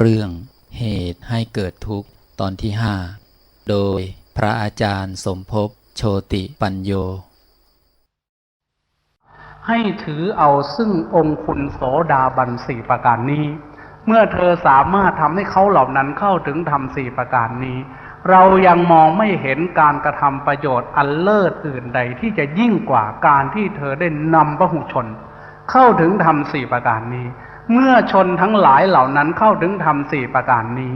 เรื่องเหตุให้เกิดทุกข์ตอนที่ห้าโดยพระอาจารย์สมภพโชติปัญโย ให้ถือเอาซึ่งองค์คุณโสดาบันสี่ประการนี้ เมื่อเธอสามารถทำให้เขาเหล่านั้นเข้าถึงธรรมสี่ประการนี้ เรายังมองไม่เห็นการกระทำประโยชน์อันเลิศอื่นใดที่จะยิ่งกว่าการที่เธอได้นำพระหุชน เข้าถึงธรรมสี่ประการนี้ เมื่อชนทั้งหลายเหล่านั้นเข้าถึงธรรมสี่ประการนี้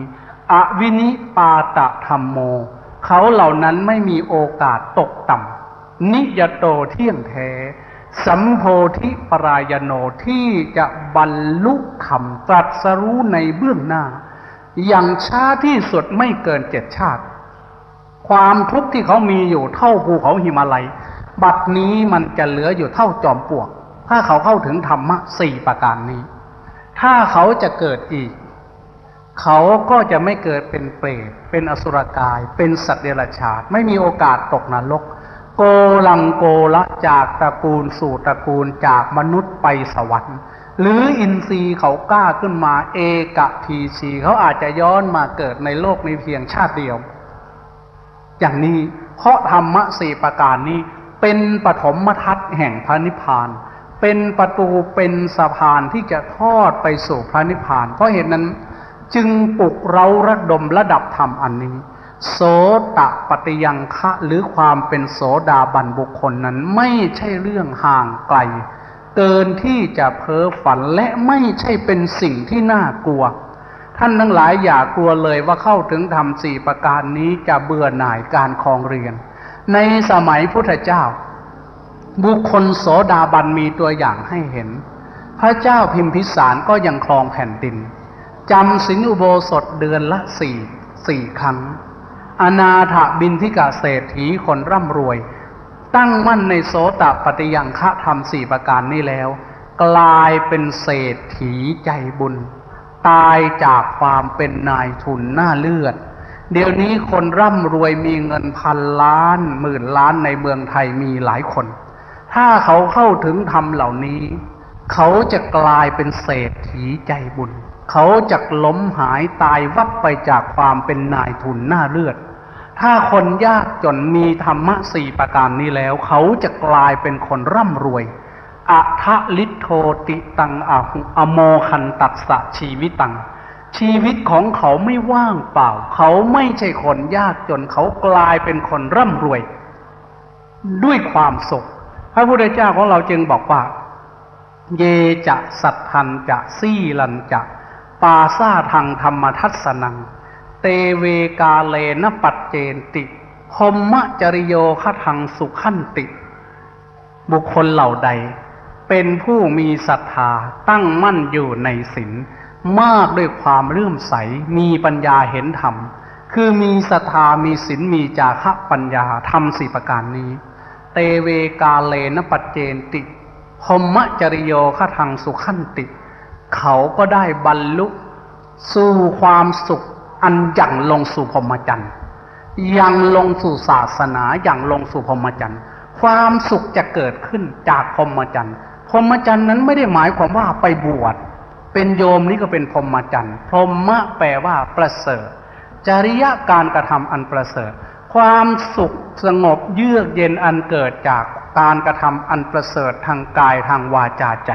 อวินิปาตะธรรมโม เขาเหล่านั้นไม่มีโอกาสตกต่ำนิยโตเที่ยงแท้สัมโพธิปรายโนที่จะบรรลุธรรมตรัสรู้ในเบื้องหน้า อย่างช้าที่สุดไม่เกินเจ็ดชาติ ความทุกข์ที่เขามีอยู่เท่าภูเขาหิมาลัย บัดนี้มันจะเหลืออยู่เท่าจอมปลวก ถ้าเขาเข้าถึงธรรมะสี่ประการนี้ ถ้าเขาจะเกิดอีก เขาก็จะไม่เกิดเป็นเปรต เป็นอสุรกาย เป็นสัตว์เดรัจฉาน ไม่มีโอกาสตกนรก โกลังโกละจากตระกูลสู่ตระกูลจากมนุษย์ไปสวรรค์ หรืออินทรีย์เขากล้าขึ้นมาเอกทีชีเขาอาจจะย้อนมาเกิดในโลกในเพียงชาติเดียว อย่างนี้เพราะธรรมะสี่ประการนี้เป็นปฐมทัศน์แห่งพระนิพพาน เป็นประตูเป็นสะพานที่จะทอดไปสู่พระนิพพาน เพราะเหตุนั้นจึงปลุกเราระดมระดับธรรมอันนี้ โสตปฏิยังคะหรือความเป็นโสดาบันบุคคลนั้นไม่ใช่เรื่องห่างไกล เกินที่จะเพ้อฝันและไม่ใช่เป็นสิ่งที่น่ากลัว ท่านทั้งหลายอย่ากลัวเลยว่าเข้าถึงธรรมสี่ประการนี้จะเบื่อหน่ายการครองเรียน ในสมัยพุทธเจ้า บุคคลโสดาบันมีตัวอย่างให้เห็น พระเจ้าพิมพิสารก็ยังครองแผ่นดินจำสินอุโบสถเดือนละสี่สี่ครั้ง อนาถบินทิกาเศรษฐีคนร่ำรวย ตั้งมั่นในโสตปฏิยังคะธรรมสี่ประการนี้แล้ว กลายเป็นเศรษฐีใจบุญ ตายจากความเป็นนายทุนหน้าเลือด เดี๋ยวนี้คนร่ำรวยมีเงินพันล้าน หมื่นล้านในเมืองไทยมีหลายคน ถ้าเขาเข้าถึงธรรมเหล่านี้ เขาจะกลายเป็นเศรษฐีใจบุญ เขาจะล้มหายตายวับไปจากความเป็นนายทุนหน้าเลือด ถ้าคนยากจนมีธรรมะสี่ประการนี้แล้ว เขาจะกลายเป็นคนร่ำรวยอัทะลิโทติตังอาหุอโมคันตัสสะชีวิตัง ชีวิตของเขาไม่ว่างเปล่า เขาไม่ใช่คนยากจนเขากลายเป็นคนร่ำรวย ด้วยความสุข พระพุทธเจ้าของเราจึงบอกว่า เยจะสัทธันจะซี่ลันจะปาซาทางธรรมทัศนัง เตเวกาเลนปัจเจนติพมมะจริโยคทังสุขันติ บุคคลเหล่าใด เป็นผู้มีศรัทธาตั้งมั่นอยู่ในศีลมากด้วยความเลื่อมใสมีปัญญาเห็นธรรม คือมีศรัทธามีศีลมีจาคะปัญญาทำสี่ประการนี้ เตเวกาเลนปัจเจนติพมมะจริโยคทังสุขันติ เขาก็ได้บรรลุ สู่ความสุขอันยั่งลงสู่พรหมจรรย์ยังลงสู่ศาสนาอย่างลงสู่พรหมจรรย์ความสุขจะเกิดขึ้นจากพรหมจรรย์พรหมจรรย์นั้นไม่ได้หมายความว่าไปบวชเป็นโยมนี่ก็เป็นพรหมจรรย์พรหมะแปลว่าประเสริฐจริยะการกระทำอันประเสริฐ ความสุขสงบเยือกเย็นอันเกิดจากการกระทำอันประเสริฐทางกายทางวาจาใจ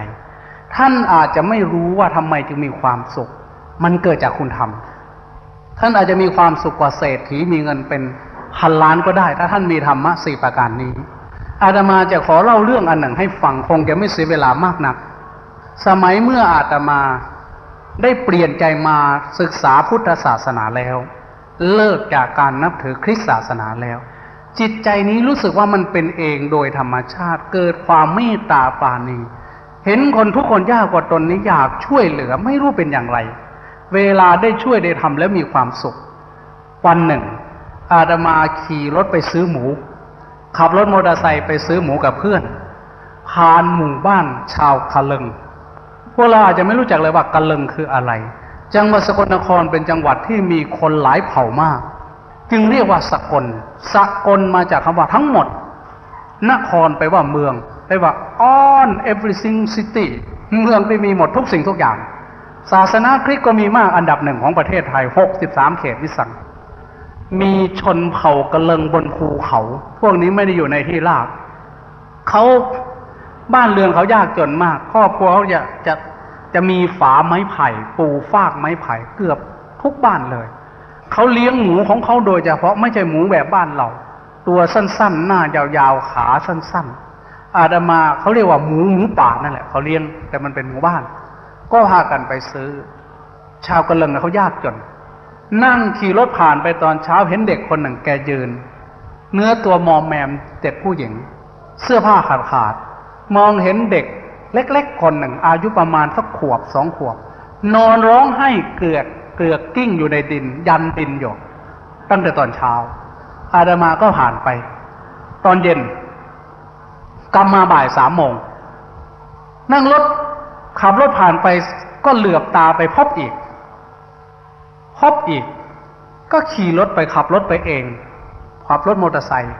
ท่านอาจจะไม่รู้ว่าทำไมจึงมีความสุข มันเกิดจากคุณทำท่านอาจจะมีความสุขกว่าเศรษฐีมีเงินเป็นพันล้านก็ได้ ถ้าท่านมีธรรมะสี่ประการนี้ อาตมาจะขอเล่าเรื่องอันหนึ่งให้ฟังคงจะไม่เสียเวลามากนัก สมัยเมื่ออาตมาได้เปลี่ยนใจมาศึกษาพุทธศาสนาแล้ว เลิกจากการนับถือคริสตศาสนาแล้ว จิตใจนี้รู้สึกว่ามันเป็นเองโดยธรรมชาติเกิดความเมตตาปาณีเห็นคนทุกคนยากกว่าตนนี้อยากช่วยเหลือไม่รู้เป็นอย่างไร เวลาได้ช่วยได้ทำแล้วมีความสุข วันหนึ่ง อาตมาขี่รถไปซื้อหมู ขับรถมอเตอร์ไซค์ไปซื้อหมูกับเพื่อน ผ่านหมู่บ้านชาวคาลึงพวกเราอาจจะไม่รู้จักเลยว่ากะลึงคืออะไร จังหวัดสกลนครเป็นจังหวัดที่มีคนหลายเผ่ามาก จึงเรียกว่าสกล สกลมาจากคำว่าทั้งหมด นครไปว่าเมืองไปว่า on everything city เมืองที่มีหมดทุกสิ่งทุกอย่าง ศาสนาคริสต์ก็มีมากอันดับหนึ่งของประเทศไทย 63 เขตวิสัง มีชนเผ่ากระเลิงบนภูเขา พวกนี้ไม่ได้อยู่ในที่ราบเขาบ้านเรือนเขายากจนมาก ครอบครัวเขาจะจะ จะมีฝาไม้ไผ่ ปูฟากไม้ไผ่เกือบทุกบ้านเลย เขาเลี้ยงหมูของเขาโดยเฉพาะไม่ใช่หมูแบบบ้านเรา ตัวสั้นๆ หน้ายาวๆ ขาสั้นๆ อาดามาเขาเรียกว่าหมูหมูป่านั่นแหละเขาเลี้ยงแต่มันเป็นหมูบ้าน ก็พากันไปซื้อ ชาวกะเลิงน่ะเขายากจน นั่งขี่รถผ่านไปตอนเช้าเห็นเด็กคนหนึ่งแกยืน เนื้อตัวมอมแมมเด็กผู้หญิง เสื้อผ้าขาดขาดๆมองเห็นเด็ก เล็กๆ คนหนึ่ง อายุประมาณสักขวบสองขวบ นอนร้องไห้เกลือกเกลือกกิ้งอยู่ในดิน ยันดินอยู่ตั้งแต่ตอนเช้า อาดามาก็ผ่านไป ตอนเย็นกลับมาบ่ายสามโมง นั่งรถขับรถผ่านไปก็เหลือบตาไปพบอีก พบอีก ก็ขี่รถไปขับรถไปเองขับรถมอเตอร์ไซค์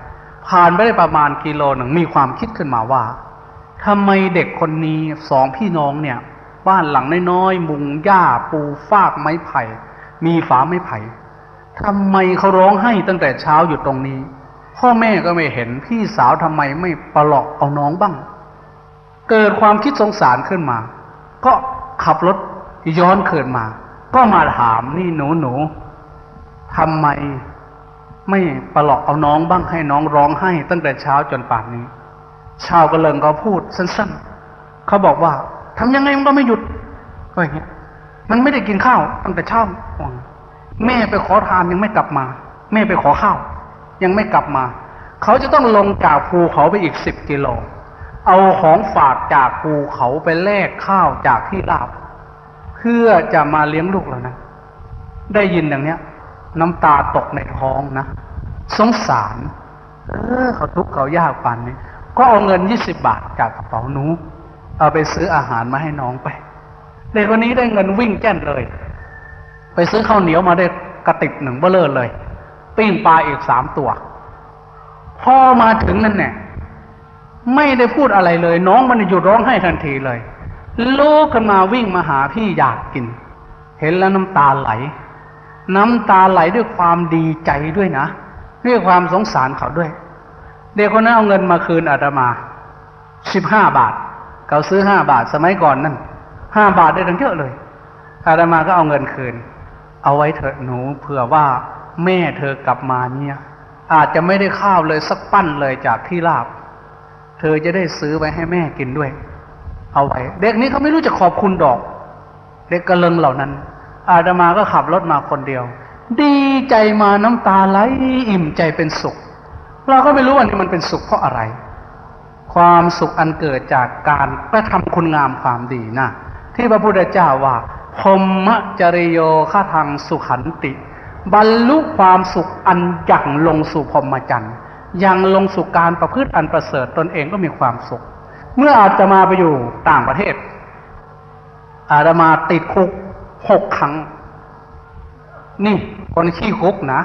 ผ่านไปได้ประมาณกิโลหนึ่งมีความคิดขึ้นมาว่า ทำไมเด็กคนนี้สองพี่น้องเนี่ย บ้านหลังน้อยๆ มุงหญ้าปูฟากไม้ไผ่ มีฝาไม้ไผ่ทำไมเขาร้องไห้ตั้งแต่เช้าอยู่ตรงนี้ พ่อแม่ก็ไม่เห็นพี่สาวทำไมไม่ประหลอกเอาน้องบ้าง เกิดความคิดสงสารขึ้นมา ก็ขับรถย้อนคืนมา ก็มาถามนี่หนูหนูทำไมไม่ประหลอกเอาน้องบ้างให้น้องร้องไห้ตั้งแต่เช้าจนป่านนี้ ชาวกระเลิงเขาพูดสั้นๆ เขาบอกว่าทำยังไงมันก็ไม่หยุดก็อย่างเงี้ย มันไม่ได้กินข้าวตั้งแต่เช้าแม่ไปขอทานยังไม่กลับมา แม่ไปขอข้าว ยังไม่กลับมา เขาจะต้องลงจากภูเขาไปอีกสิบกิโล เอาของฝากจากภูเขาไปแลกข้าวจากที่ราบ เพื่อจะมาเลี้ยงลูกแล้วนะ ได้ยินอย่างเนี้ย น้ำตาตกในท้องนะ สงสาร เออเขาทุกข์เขายากปานนี้ ก็เอาเงินยี่สิบบาทจากกระเป๋าหนู เอาไปซื้ออาหารมาให้น้องไปเด็กคนนี้ได้เงินวิ่งแจ้นเลย ไปซื้อข้าวเหนียวมาได้กระติบหนึ่งเบลเลอร์เลย ปิ้งปลาอีกสามตัว พอมาถึงนั่นเนี่ยไม่ได้พูดอะไรเลย น้องมันหยุดร้องไห้ทันทีเลยลูกขึ้นมาวิ่งมาหาพี่อยากกิน เห็นแล้วน้ำตาไหล น้ำตาไหลด้วยความดีใจด้วยนะด้วยความสงสารเขาด้วย เด็กคนนั้นเอาเงินมาคืนอาตมาสิบห้าบาท เขาซื้อห้าบาทสมัยก่อนนั่นห้าบาทได้ทั้งเยอะเลย อาตมาก็เอาเงินคืน เอาไว้เถอะหนูเผื่อว่าแม่เธอกลับมาเนี่ย อาจจะไม่ได้ข้าวเลยสักปั้นเลยจากที่ลาบ เธอจะได้ซื้อไว้ให้แม่กินด้วย เอาไว้ เด็กนี้เขาไม่รู้จะขอบคุณดอก เด็กกระเลิงเหล่านั้น อาตมาก็ขับรถมาคนเดียว ดีใจมาน้ำตาไหลอิ่มใจเป็นสุข เราก็ไม่รู้ว่านี่มันเป็นสุขเพราะอะไร ความสุขอันเกิดจากการกระทำคุณงามความดีนะที่พระพุทธเจ้าว่าพรมจริโยฆาทางสุขันติ บรรลุความสุขอันยั่งลงสู่พรหมจรรย์ยังลงสู่การประพฤติอันประเสริฐตนเองก็มีความสุข เมื่ออาตมาไปอยู่ต่างประเทศ อาตมาติดคุกหกครั้ง นี่คนขี้คุกนะ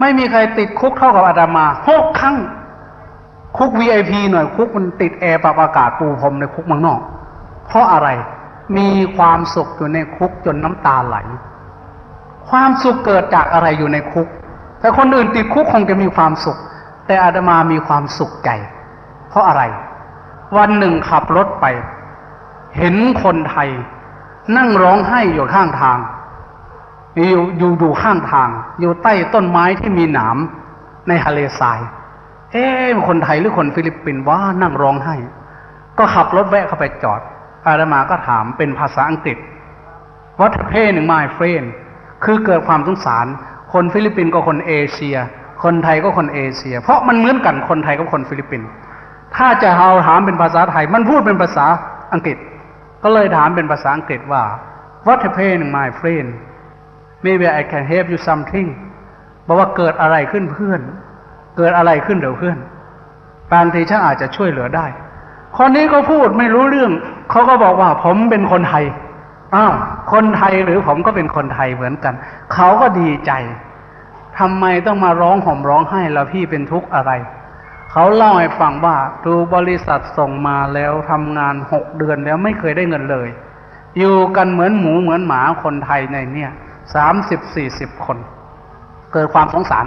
ไม่มีใครติดคุกเท่ากับอาตมาหกครั้ง คุก VIP หน่อยคุกมันติดแอร์ปรับอากาศปูพรมในคุกมืองนอก เพราะอะไรมีความสุขอยู่ในคุกจนน้ำตาไหล ความสุขเกิดจากอะไรอยู่ในคุก แต่คนอื่นติดคุกคงจะมีความสุข แต่อาตมามีความสุขใจ เพราะอะไร วันหนึ่งขับรถไป เห็นคนไทย นั่งร้องไห้อยู่ข้างทาง อยู่อยู่อยู่ข้างทาง อยู่ใต้ต้นไม้ที่มีหนามในทะเลทราย เอ๊ะคนไทยหรือคนฟิลิปปินส์ว่านั่งร้องไห้ ก็ขับรถแวะเข้าไปจอด อาดามาก็ถามเป็นภาษาอังกฤษ What a pain in my friend คือเกิดความสงสาร คนฟิลิปปินส์ก็คนเอเชีย คนไทยก็คนเอเชีย เพราะมันเหมือนกันคนไทยกับคนฟิลิปปินส์ ถ้าจะเอาถามเป็นภาษาไทย มันพูดเป็นภาษาอังกฤษ ก็เลยถามเป็นภาษาอังกฤษว่า What a pain in my friend maybe I can help you something บอกว่าเกิดอะไรขึ้นเพื่อน เกิดอะไรขึ้นเดี๋ยวเพื่อนบางทีฉันอาจจะช่วยเหลือได้ คนนี้ก็พูดไม่รู้เรื่อง เขาก็บอกว่าผมเป็นคนไทย อ้าว คนไทยหรือผมก็เป็นคนไทยเหมือนกัน เขาก็ดีใจทำไมต้องมาร้องห่มร้องไห้แล้วพี่เป็นทุกข์อะไร เขาเล่าให้ฟังว่าดูบริษัทส่งมาแล้วทำงานหกเดือนแล้วไม่เคยได้เงินเลย อยู่กันเหมือนหมูเหมือนหมาคนไทยในเนี่ย สามสิบสี่สิบคน เกิดความสงสาร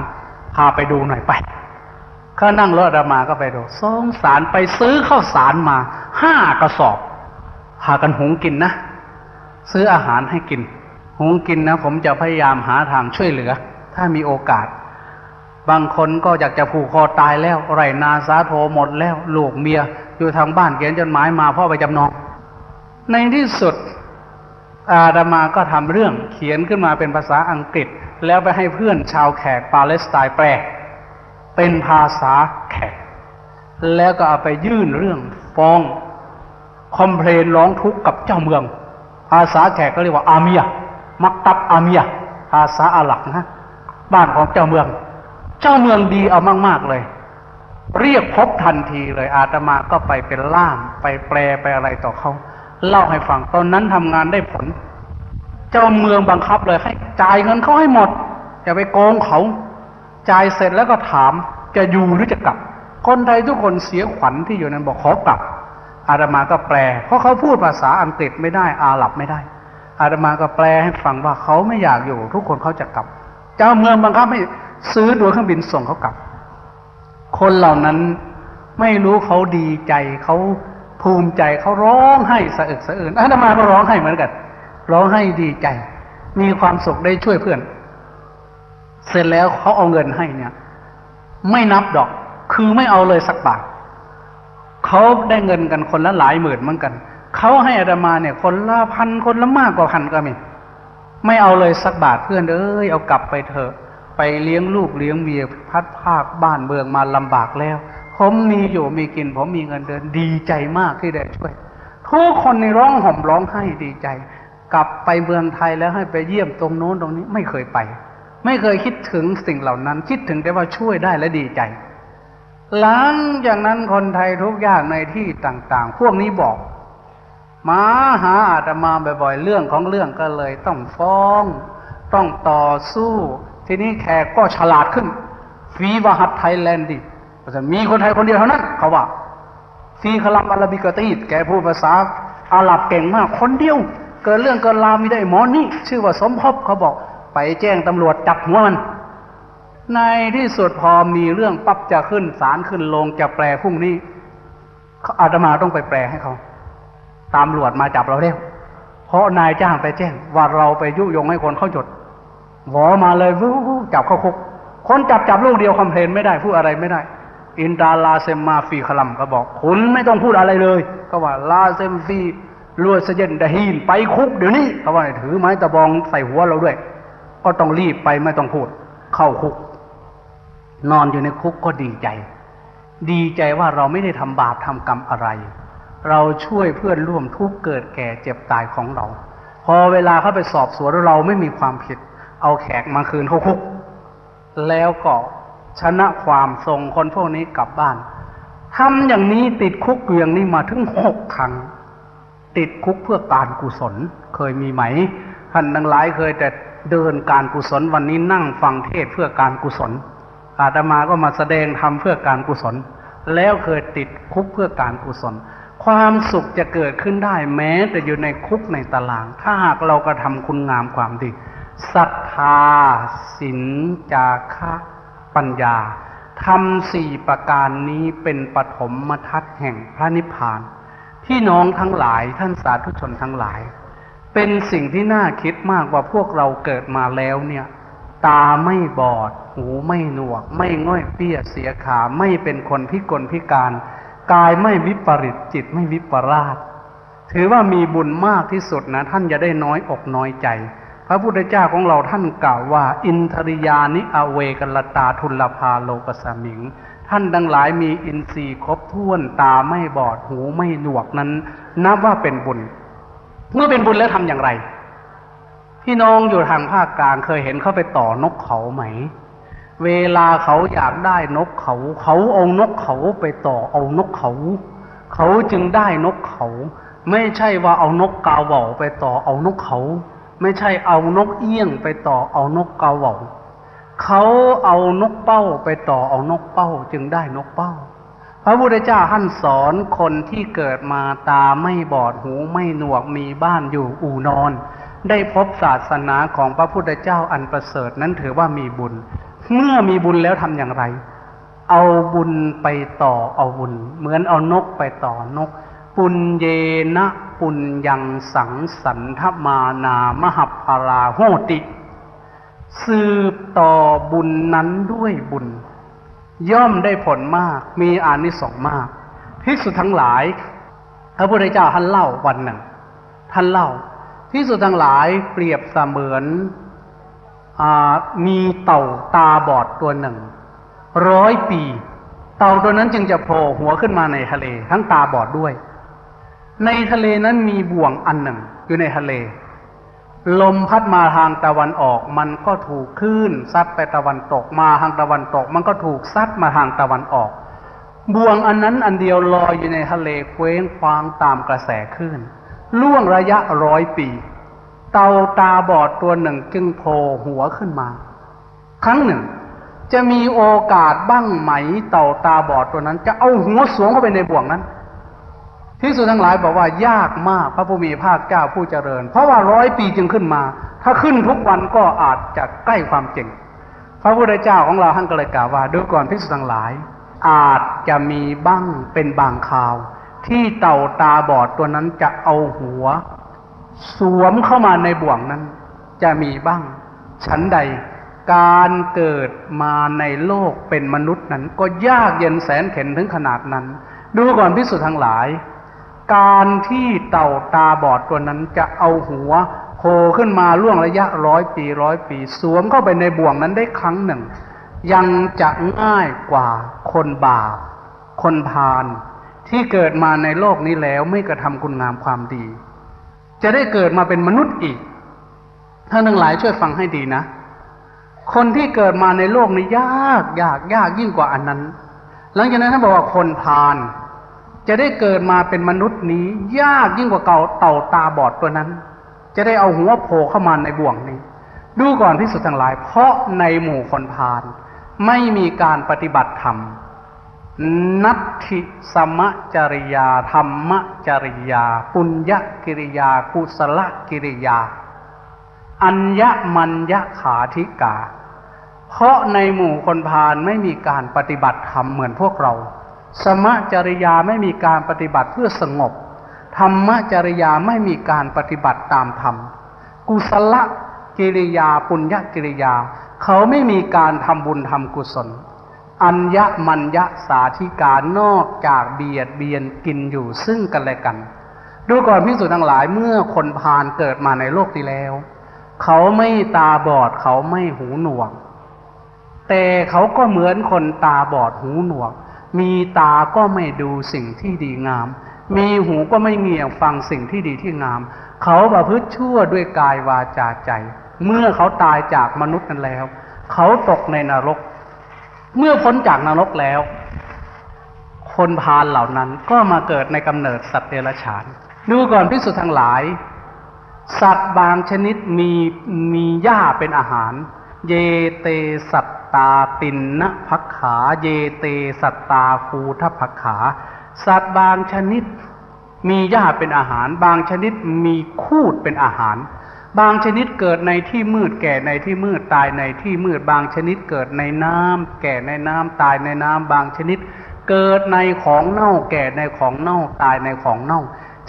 พาไปดูหน่อยไปเขานั่งรถอามาก็ไปดูสงสารไปซื้อข้าวสารมาห้ากระสอบพากันหุงกินนะซื้ออาหารให้กิน หุงกินนะ ผมจะพยายามหาทางช่วยเหลือ ถ้ามีโอกาส บางคนก็อยากจะผูกคอตายแล้วไรนาสาโทหมดแล้ว ลูกเมียอยู่ทางบ้านเขียนจดหมายมาพ่อไปจำนอง ในที่สุด อาดามาก็ทำเรื่องเขียนขึ้นมาเป็นภาษาอังกฤษ แล้วไปให้เพื่อนชาวแขกปาเลสไตน์แปลเป็นภาษาแขก แล้วก็เอาไปยื่นเรื่องฟ้องคอมเพลนร้องทุกข์กับเจ้าเมือง ภาษาแขกก็เรียกว่าอาเมีย มักตับอาเมีย ภาษาอาหลักนะบ้านของเจ้าเมือง เจ้าเมืองดีเอามากๆเลย เรียกพบทันทีเลยอาตมาก็ไปเป็นล่ามไปแปลไปอะไรต่อเขา เล่าให้ฟัง ตอนนั้นทำงานได้ผล เจ้าเมืองบังคับเลยให้จ่ายเงินเขาให้หมดอย่าไปโกงเขาจ่ายเสร็จแล้วก็ถามจะอยู่หรือจะกลับ คนไทยทุกคนเสียขวัญที่อยู่นั้นบอกขอกลับ อาตมาก็แปล เพราะเขาพูดภาษาอังกฤษไม่ได้อาหรับไม่ได้ อาตมาก็แปลให้ฟังว่าเขาไม่อยากอยู่ ทุกคนเขาจะกลับ เจ้าเมืองบังคับให้ซื้อตัวเครื่องบินส่งเขากลับ คนเหล่านั้นไม่รู้เขาดีใจเขา ภูมิใจเขาร้องไห้สะอึกสะอื้นอาตมาก็ร้องไห้เหมือนกัน ร้องไห้ดีใจ มีความสุขได้ช่วยเพื่อน เสร็จแล้วเขาเอาเงินให้เนี่ย ไม่นับดอก คือไม่เอาเลยสักบาทเขาได้เงินกันคนละหลายหมื่นเหมือนกันเขาให้อาตมาเนี่ย คนละพันคนละมากกว่าพันก็มีไม่เอาเลยสักบาทเพื่อนเอ้ยเอากลับไปเถอะ ไปเลี้ยงลูกเลี้ยงเมียพัดภาคบ้านเมืองมาลำบากแล้ว ผมมีอยู่มีกิน ผมมีเงินเดือนดีใจมากที่ได้ช่วย ทุกคนในร้องห่มร้องไห้ดีใจ กลับไปเมืองไทยแล้วให้ไปเยี่ยมตรงโน้นตรงนี้ไม่เคยไป ไม่เคยคิดถึงสิ่งเหล่านั้น คิดถึงแต่ว่าช่วยได้และดีใจ หลังจากนั้นคนไทยทุกอย่างในที่ต่างๆ พวกนี้บอกมาหาอาตมาบ่อยๆ เรื่องของเรื่องก็เลยต้องฟ้อง ต้องต่อสู้ ทีนี้แขกก็ฉลาดขึ้นฟีวาฮัตไทยแลนด์ดิ มีคนไทยคนเดียวเท่านั้นเขาว่าฟีคลัมอาราบิกตีดแกพูดภาษาอาหรับเก่งมาก คนเดียว เกิดเรื่องเกิดราวมีได้หมอนี่ชื่อว่าสมภพเขาบอกไปแจ้งตำรวจจับหัวมัน ในที่สุดพอมีเรื่องปั๊บจะขึ้นศาลขึ้นลงจะแปลพรุ่งนี้อาตมาต้องไปแปลให้เขาตามรวจมาจับเราเร็วเพราะนายจ้างไปแจ้ง ว่าเราไปยุยงให้คนเขาหยุดหวอมาเลยวู้วู้จับเข้าคุก คนจับจับลูกเดียวคอมเพลนไม่ได้พูดอะไรไม่ได้ อินดาลาเซมมาฟีคลัมก็บอกคุณไม่ต้องพูดอะไรเลยก็ว่าลาเซมฟีลวดเสยนดาฮีนไปคุกเดี๋ยวนี้เขาว่าถือไม้ตะบองใส่หัวเราด้วย ก็ต้องรีบไปไม่ต้องพูด เข้าคุก นอนอยู่ในคุกก็ดีใจ ดีใจว่าเราไม่ได้ทำบาปทำกรรมอะไร เราช่วยเพื่อนร่วมทุกเกิดแก่เจ็บตายของเรา พอเวลาเขาไปสอบสวนเราไม่มีความผิด เอาแขกมาคืนเขาคุก แล้วก็ ชนะความส่งคนพวกนี้กลับบ้านทำอย่างนี้ติดคุกอย่างนี้มาถึงหกครั้ง ติดคุกเพื่อการกุศล เคยมีไหมท่านทั้งหลายเคยแต่เดินการกุศลวันนี้นั่งฟังเทศเพื่อการกุศล อาตมาก็มาแสดงทำเพื่อการกุศล แล้วเคยติดคุกเพื่อการกุศล ความสุขจะเกิดขึ้นได้แม้ แต่อยู่ในคุกในตาราง ถ้าหากเรากระทำคุณงามความดีศรัทธาศีลจาคะ ปัญญาทำสี่ประการนี้เป็นปฐมมทัศแห่งพระนิพพาน ที่น้องทั้งหลายท่านสาธุชนทั้งหลาย เป็นสิ่งที่น่าคิดมากว่าพวกเราเกิดมาแล้วเนี่ย ตาไม่บอด หูไม่หนวก ไม่ง่อยเปี้ยเสียขาไม่เป็นคนพิกลพิการ กายไม่วิปริตจิตไม่วิปราช ถือว่ามีบุญมากที่สุดนะ ท่านจะได้น้อยอกน้อยใจ พระพุทธเจ้าของเราท่านกล่าวว่า อินทริยานิอเวกลตาทุลภาโลกสมิง ท่านดังหลายมีอินทรีย์ครบถ้วนตาไม่บอดหูไม่หนวกนั้นนับว่าเป็นบุญ เมื่อเป็นบุญแล้วทำอย่างไร พี่น้องอยู่ทางภาคกลางเคยเห็นเขาไปต่อนกเขาไหม เวลาเขาอยากได้นกเขา เขาเอานกเขาไปต่อเอานกเขา เขาจึงได้นกเขา ไม่ใช่ว่าเอานกกาเหว่าไปต่อเอานกเขา ไม่ใช่เอานกเอี้ยงไปต่อเอานกกาเหว่าเขาเอานกเป้าไปต่อเอานกเป้าจึงได้นกเป้า พระพุทธเจ้าท่านสอนคนที่เกิดมาตาไม่บอดหูไม่หนวกมีบ้านอยู่อู่นอน ได้พบศาสนาของพระพุทธเจ้าอันประเสริฐนั้นถือว่ามีบุญ เมื่อมีบุญแล้วทำอย่างไร เอาบุญไปต่อเอาบุญ เหมือนเอานกไปต่อนก ปุญเยนะปุญยังสังสันทมานามหพาราโหติ สืบต่อบุญนั้นด้วยบุญ ย่อมได้ผลมากมีอานิสงส์มากภิกษุทั้งหลาย พระพุทธเจ้าท่านเล่าวันหนึ่ง ท่านเล่าภิกษุทั้งหลายเปรียบเสมือนอมีเต่าตาบอดตัวหนึ่ง ร้อยปี เต่าตัวนั้นจึงจะโผล่หัวขึ้นมาในทะเล ทั้งตาบอดด้วย ในทะเลนั้นมีบ่วงอันหนึ่งอยู่ในทะเล ลมพัดมาทางตะวันออก มันก็ถูกคลื่นซัดไปตะวันตกมาทางตะวันตก มันก็ถูกซัดมาทางตะวันออก บ่วงอันนั้นอันเดียวลอยอยู่ในทะเลเคว้งคว้างตามกระแสคลื่นล่วงระยะร้อยปี เต่าตาบอดตัวหนึ่งจึงโผล่หัวขึ้นมา ครั้งหนึ่ง จะมีโอกาสบ้างไหม เต่าตาบอดตัวนั้น จะเอาหัวสวมเข้าไปในบ่วงนั้น ที่สุดทั้งหลายบอกว่ายากมากพระผู้มีภาคเจ้าผู้เจริญ เพราะว่าร้อยปีจึงขึ้นมา ถ้าขึ้นทุกวันก็อาจจะใกล้ความจริง พระพุทธเจ้าของเราท่านก็เลยกล่าวว่าดูก่อนพิสุทั้งหลาย อาจจะมีบ้างเป็นบางคราว ที่เต่าตาบอดตัวนั้นจะเอาหัว สวมเข้ามาในบ่วงนั้น จะมีบ้างฉันใดการเกิดมาในโลกเป็นมนุษย์นั้น ก็ยากเย็นแสนเข็นถึงขนาดนั้น ดูก่อนพิสุทั้งหลาย การที่เต่าตาบอดตัวนั้นจะเอาหัวโผล่ขึ้นมาล่วงระยะร้อยปีร้อยปี สวมเข้าไปในบ่วงนั้นได้ครั้งหนึ่ง ยังจะง่ายกว่าคนบาปคนพาลที่เกิดมาในโลกนี้แล้วไม่กระทำคุณงามความดี จะได้เกิดมาเป็นมนุษย์อีกท่านทั้งหลายช่วยฟังให้ดีนะ คนที่เกิดมาในโลกนี้ยากยากยากยิ่งกว่าอันนั้น หลังจากนั้นท่านบอกว่าคนพาล จะได้เกิดมาเป็นมนุษย์นี้ ยากยิ่งกว่าเก่าเต่าตาบอดตัวนั้น จะได้เอาหัวโผล่เข้ามาในบ่วงนี้ ดูก่อนพิสุทธ์ทั้งหลาย เพราะในหมู่คนพาลไม่มีการปฏิบัติธรรม นัตถิสมจริยา ธรรมจริยา ปุญญกิริยา กุศลกิริยา อัญญมัญญขาธิกา เพราะในหมู่คนพาลไม่มีการปฏิบัติธรรมเหมือนพวกเรา สมจริยาไม่มีการปฏิบัติเพื่อสงบ ธรรมจริยาไม่มีการปฏิบัติตามธรรม กุศลกิริยาปุญญกิริยา เขาไม่มีการทำบุญทำกุศล อัญญมัญญสาธิการนอกจากเบียดเบียนกินอยู่ซึ่งกันและกัน ดูก่อนพิสูจน์ทั้งหลายเมื่อคนพาลเกิดมาในโลกที่แล้ว เขาไม่ตาบอดเขาไม่หูหนวก แต่เขาก็เหมือนคนตาบอดหูหนวก มีตาก็ไม่ดูสิ่งที่ดีงาม มีหูก็ไม่เงี่ยฟังสิ่งที่ดีที่งาม เขาประพฤติชั่วด้วยกายวาจาใจ เมื่อเขาตายจากมนุษย์นั้นแล้ว เขาตกในนรก เมื่อพ้นจากนรกแล้ว คนพาลเหล่านั้นก็มาเกิดในกำเนิดสัตว์เดรัจฉาน ดูก่อนพิสุทั้งหลาย สัตว์บางชนิดมีมีหญ้าเป็นอาหาร เยเตสัต ตาตินนะพักขาเยเตสัตตาคูทพักขา สัตว์บางชนิด มีหญ้าเป็นอาหาร บางชนิดมีคูดเป็นอาหาร บางชนิดเกิดในที่มืดแก่ในที่มืดตายในที่มืด บางชนิดเกิดในน้ำแก่ในน้ำตายในน้ำบางชนิด เกิดในของเน่าแก่ในของเน่าตายในของเน่า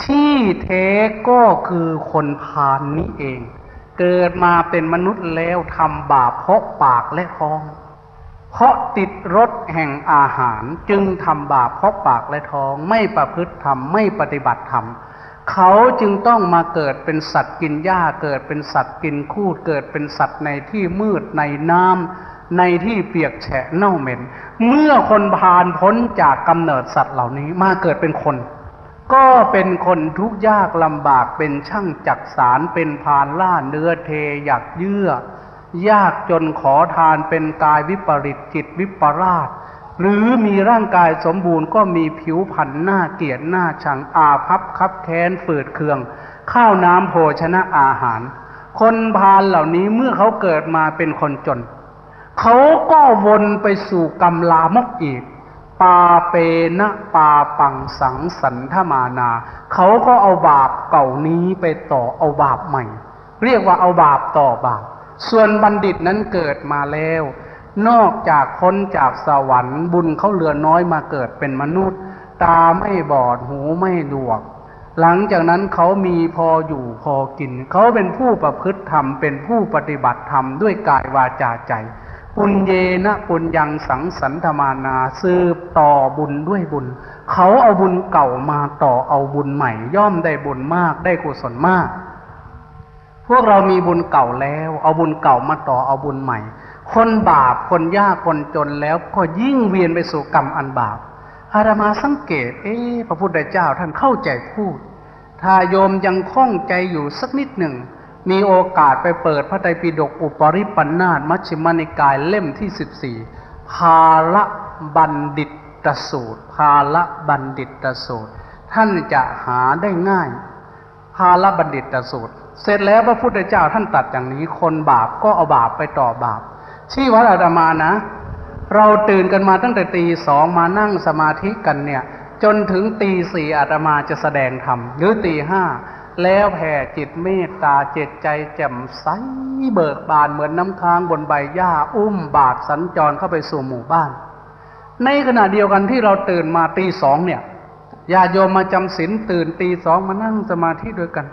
ที่แท้ก็คือคนพานนี้เอง เกิดมาเป็นมนุษย์แล้วทำบาปเพราะปากและท้อง เพราะติดรสแห่งอาหารจึงทำบาปเพราะปากและท้อง ไม่ประพฤติธรรมไม่ปฏิบัติธรรมเขาจึงต้องมาเกิดเป็นสัตว์กินหญ้าเกิดเป็นสัตว์กินคูดเกิดเป็นสัตว์ในที่มืดในน้ำในที่เปียกแฉะเน่าเหม็น เมื่อคนพานพ้นจากกำเนิดสัตว์เหล่านี้มาเกิดเป็นคน ก็เป็นคนทุกข์ยากลำบากเป็นช่างจักสารเป็นพานล่าเนื้อเทอยากเยื่อ ยากจนขอทานเป็นกายวิปริตจิตวิปราช หรือมีร่างกายสมบูรณ์ก็มีผิวพรรณหน้าเกลียดหน้าชังอาพับคับแค้นฝืดเคือง ข้าวน้ำโภชนะอาหาร คนพาลเหล่านี้เมื่อเขาเกิดมาเป็นคนจน เขาก็วนไปสู่กรรมลามกอีก ปาเปนะปาปังสังสันทมานา เขาก็เอาบาปเก่านี้ไปต่อเอาบาปใหม่ เรียกว่าเอาบาปต่อบาป ส่วนบัณฑิตนั้นเกิดมาแล้ว นอกจากพ้นจากสวรรค์บุญเขาเหลือน้อยมาเกิดเป็นมนุษย์ ตาไม่บอดหูไม่ดวก หลังจากนั้นเขามีพออยู่พอกิน เขาเป็นผู้ประพฤติธรรมเป็นผู้ปฏิบัติธรรมด้วยกายวาจาใจ ปุญเยนะปุญญังสังสันธมานาสืบต่อบุญด้วยบุญ เขาเอาบุญเก่ามาต่อเอาบุญใหม่ ย่อมได้บุญมากได้กุศลมาก พวกเรามีบุญเก่าแล้ว เอาบุญเก่ามาต่อเอาบุญใหม่ คนบาปคนยากคนจนแล้วก็ยิ่งเวียนไปสู่กรรมอันบาปอาตมาสังเกต เอ๊พระพุทธเจ้าท่านเข้าใจพูด ถ้าโยมยังคล่องใจอยู่สักนิดหนึ่ง มีโอกาสไปเปิดพระไตรปิฎกอุปริปันธาตมัชฌิมานิกายเล่มที่สิบสี่ภาละบัณฑิตสูตร ภาละบัณฑิตสูตร ท่านจะหาได้ง่าย ภาละบัณฑิตสูตร เสร็จแล้วพระพุทธเจ้าท่านตัดอย่างนี้คนบาปก็เอาบาปไปต่อบาป ที่วัดอาตมานะ เราตื่นกันมาตั้งแต่ตีสองมานั่งสมาธิกันเนี่ย จนถึงตีสี่อาตมาจะแสดงธรรมหรือตีห้า แล้วแผ่จิตเมตตาเจตใจแจ่มใสเบิกบานเหมือนน้ำค้างบนใบหญ้าอุ้มบาทสัญจรเข้าไปสู่หมู่บ้าน ในขณะเดียวกันที่เราตื่นมาตีสองเนี่ยญาโยมมาจำศีลตื่นตีสองมานั่งสมาธิด้วยกัน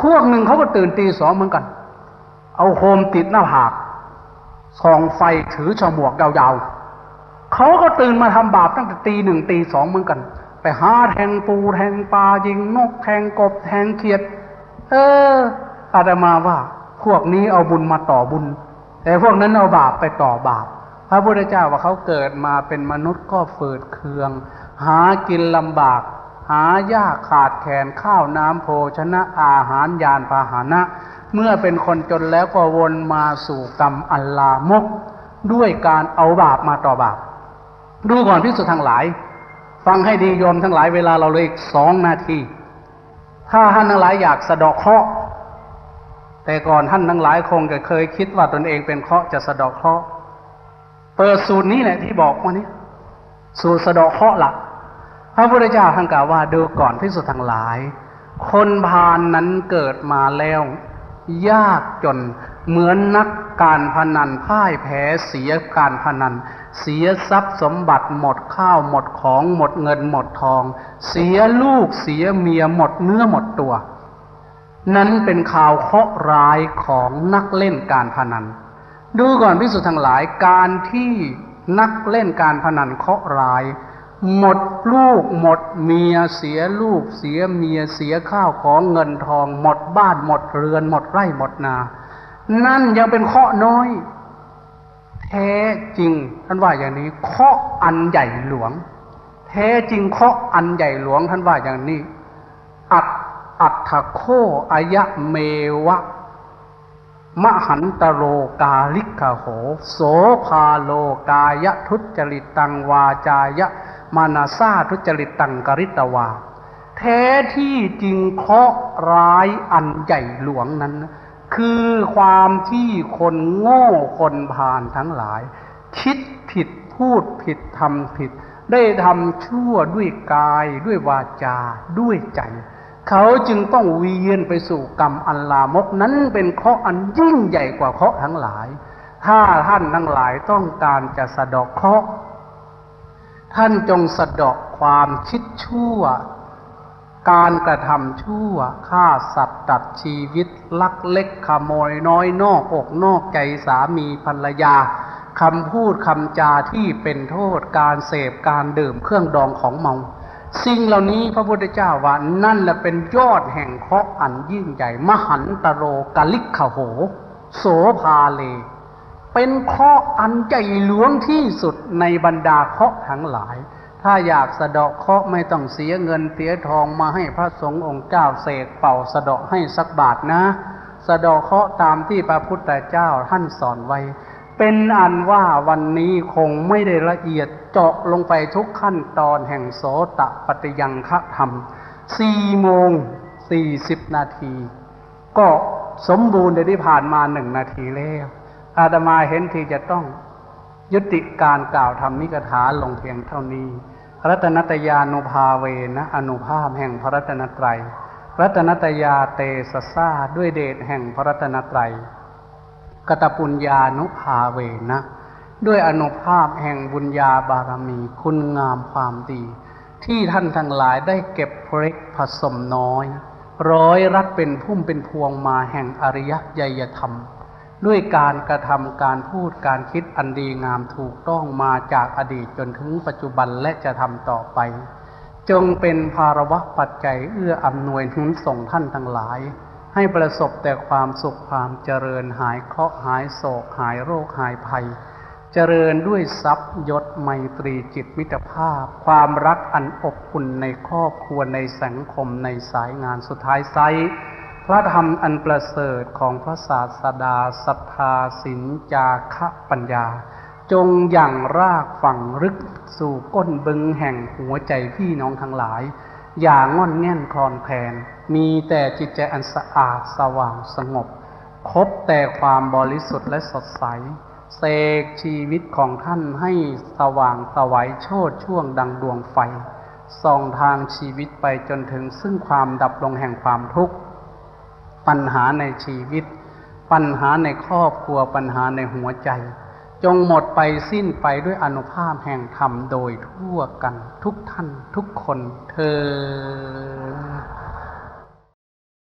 พวกหนึ่งเขาก็ตื่นตีสองเหมือนกัน เอาโคมติดหน้าผากส่องไฟถือฉมวกยาวๆเขาก็ตื่นมาทำบาปตั้งแต่ตีหนึ่งตีสองเหมือนกัน ไปหาแทงปูแทงปลายิงนกแทงกบแทงเขียด เอออาตมาว่า พวกนี้เอาบุญมาต่อบุญ แต่พวกนั้นเอาบาปไปต่อบาป พระพุทธเจ้าว่าเขาเกิดมาเป็นมนุษย์ก็ฝืดเคือง หากินลำบาก หายากขาดแคลนข้าวน้ำโภชนะอาหารยานพาหนะ เมื่อเป็นคนจนแล้วก็วนมาสู่กรรมอัลลามก ด้วยการเอาบาปมาต่อบาป ดูก่อนพิสุทธ์ทั้งหลาย ฟังให้ดีโยมทั้งหลายเวลาเราเลยอีกสองนาที ถ้าท่านทั้งหลายอยากสะดอกเคราะห์แต่ก่อนท่านทั้งหลายคงจะเคยคิดว่าตนเองเป็นเคราะห์จะสะดอกเคราะห์เปิดสูตรนี้แหละที่บอกว่านี้ สูตรสะดอกเคราะห์หลักพระพุทธเจ้าท่านกล่าวว่าดูก่อนพิสุทธ์ทั้งหลาย คนพาลนั้นเกิดมาแล้ว ยากจน เหมือนนักการพนันพ่ายแพ้เสียการพนัน เสียทรัพย์สมบัติหมดข้าวหมดของหมดเงินหมดทอง เสียลูกเสียเมียหมดเนื้อหมดตัว นั้นเป็นข่าวเคราะห์ร้ายของนักเล่นการพนัน ดูก่อนพิสุทธ์ทั้งหลายการที่นักเล่นการพนันเคราะห์ร้าย หมดลูกหมดเมียเสียลูกเสียเมียเสียข้าวของเงินทอง หมดบ้านหมดเรือนหมดไร่หมดนา นั่นยังเป็นเคราะน้อย แท้จริงท่านว่าอย่างนี้เคราะอันใหญ่หลวง แท้จริงเคราะอันใหญ่หลวงท่านว่าอย่างนี้ อัตอัตถโคอายะเมวะ มหันตโรกาลิกขโห โสภาโลกายทุจริตตังวาจายะมานาซาทุจริตตังกริตวาแท้ที่จริงเคราะร้ายอันใหญ่หลวงนั้น คือความที่คนโง่คนพาลทั้งหลาย คิดผิดพูดผิดทำผิด ได้ทำชั่วด้วยกายด้วยวาจาด้วยใจ เขาจึงต้องเวียนไปสู่กรรมอันลามกนั้นเป็นเคราะห์อันยิ่งใหญ่กว่าเคราะห์ทั้งหลาย ถ้าท่านทั้งหลายต้องการจะสะเดอกเคราะห์ท่านจงสะเดาะความคิดชั่ว การกระทำชั่วฆ่าสัตว์ตัดชีวิต ลักเล็กขโมยน้อยนอกอกนอกใจสามีภรรยาคำพูดคำจาที่เป็นโทษการเสพการดื่มเครื่องดองของเมา สิ่งเหล่านี้พระพุทธเจ้าว่านั่นแหละเป็นยอดแห่งเคราะห์อันยิ่งใหญ่ มหันตโรกลิกขโห โสภาเล เป็นเคราะห์อันใหญ่หลวงที่สุดในบรรดาเคราะห์ทั้งหลาย ถ้าอยากสะเดาะเคราะห์ไม่ต้องเสียเงินเสียทองมาให้พระสงฆ์องค์เจ้าเสกเป่าสะเดาะให้สักบาทนะ สะเดาะเคราะห์ตามที่พระพุทธเจ้าท่านสอนไว้ เป็นอันว่าวันนี้คงไม่ได้ละเอียดเจาะลงไปทุกขั้นตอนแห่งโสตปฏิยังคธรรมสี่โมงสี่สิบนาที ก็สมบูรณ์ได้ที่ผ่านมาหนึ่งนาทีแล้วอาตมาเห็นทีจะต้อง ยุติการกล่าวธรรมนิกถาลงเพียงเท่านี้ รัตนตยานุภาเวนะอนุภาพแห่งพระรัตนตรัย รัตนตยาเตสสาด้วยเดชแห่งพระรัตนตรัย กตปุญญานุภาเวนะ ด้วยอนุภาพแห่งบุญญาบารมีคุณงามความดี ที่ท่านทั้งหลายได้เก็บเล็กผสมน้อย ร้อยรัดเป็นพุ่มเป็นพวงมาแห่งอริยยยธรรม ด้วยการกระทำการพูดการคิดอันดีงามถูกต้องมาจากอดีตจนถึงปัจจุบันและจะทำต่อไป จงเป็นภารวะปัจจัยเอื้ออำนวยหนุนส่งท่านทั้งหลาย ให้ประสบแต่ความสุขความเจริญหายเคราะห์หายโศกหายโรคหายภัย เจริญด้วยทรัพย์ยศไมตรีจิตมิตรภาพ ความรักอันอบอุ่นในครอบครัวในสังคมในสายงานสุดท้ายไซ พระธรรมอันประเสริฐของพระศาสดาศรัทธาสินจาคะปัญญา จงอย่างรากฝังลึกสู่ก้นบึงแห่งหัวใจพี่น้องทั้งหลาย อย่างง่อนแง่นคลอนแคลนมีแต่จิตใจอันสะอาดสว่างสงบพบแต่ความบริสุทธิ์และสดใสเสกชีวิตของท่านให้สว่างสวัยโชดช่วงดังดวงไฟส่องทางชีวิตไปจนถึงซึ่งความดับลงแห่งความทุกข์ ปัญหาในชีวิต ปัญหาในครอบครัวปัญหาในหัวใจ จงหมดไปสิ้นไปด้วยอนุภาพแห่งธรรมโดยทั่วกันทุกท่านทุกคนเธอ